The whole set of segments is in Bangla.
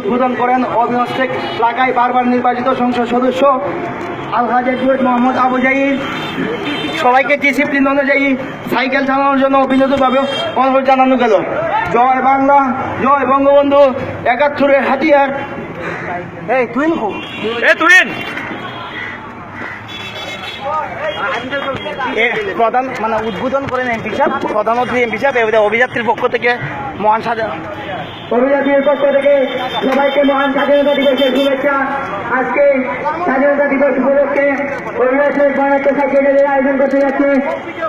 উদ্বোধন করেন অবিনস্টেক এলাকায় বারবার নির্বাচিত সংসদ সদস্য আলহাজের মোহাম্মদ আবু জাহির সবাইকে ডিসিপ্লিন অনুযায়ী সাইকেল চালানোর জন্য অভিনতভাবে অনুরোধ জানানো গেল। জয় বাংলা জয় বঙ্গবন্ধু একাত্তরের হাতিয়ার। এই এ প্রধান মানে উদ্বোধন করেন এমপি সাহেব প্রধানমন্ত্রী এমপি সাহেব অভিযাত্রীর পক্ষ থেকে মহান সাজা অভিযাত্রীর পক্ষ থেকে সবাইকে মহান স্বাধীনতা দিবসের শুভেচ্ছা। আজকে স্বাধীনতা দিবস উপলক্ষে অভিযাত্রীর বানাত্ম সাইকেলের আয়োজন করতে যাচ্ছে।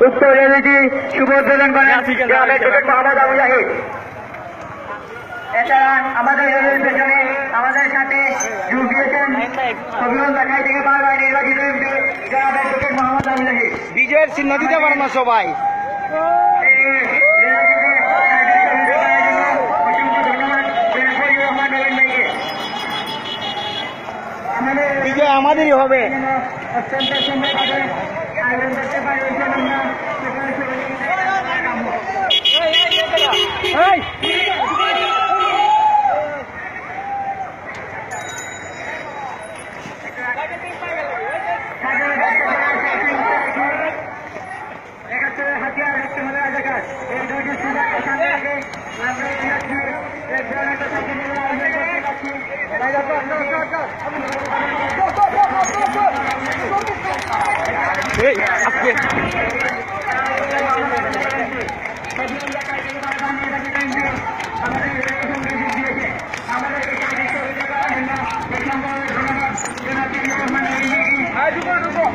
উক্ত রেলিটি শুভ উদ্বোধন করেন মোহাম্মদ আবু জাহিদ। এছাড়া আমাদের রেলের পেছনে আমাদের সাথে যোগ দিয়েছেন অভিমান দেখাই থেকে বারবার নির্বাচিত এমপি জনাব মোহাম্মদ আবু জাহিদ। বিজয়ের চিহ্ন দিতে পারে না সবাই। বিজয় আমাদেরই হবে একাত্তরের হাতিয়ার হচ্ছে মনে জায়গায় এই দুইটি সুযোগকে সামনে রেখে আমরা এই যাচ্ছি এক ধরনের একটা সাইকেলের আয়োজন করতে যাচ্ছি তাই যাচ্ছি, আসো, আসো, আসো।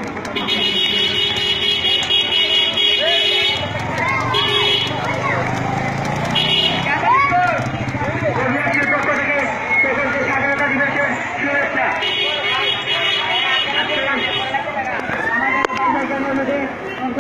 অভিযাত্রীর পক্ষ থেকে সকলকে স্বাধীনতা দিবসের শুভেচ্ছা আমাদের জন্মদিনে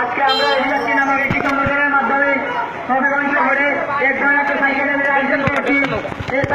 আজকে আমরা অভিযাত্রী নামক একটি সংগঠনের মাধ্যমে এক ধরনের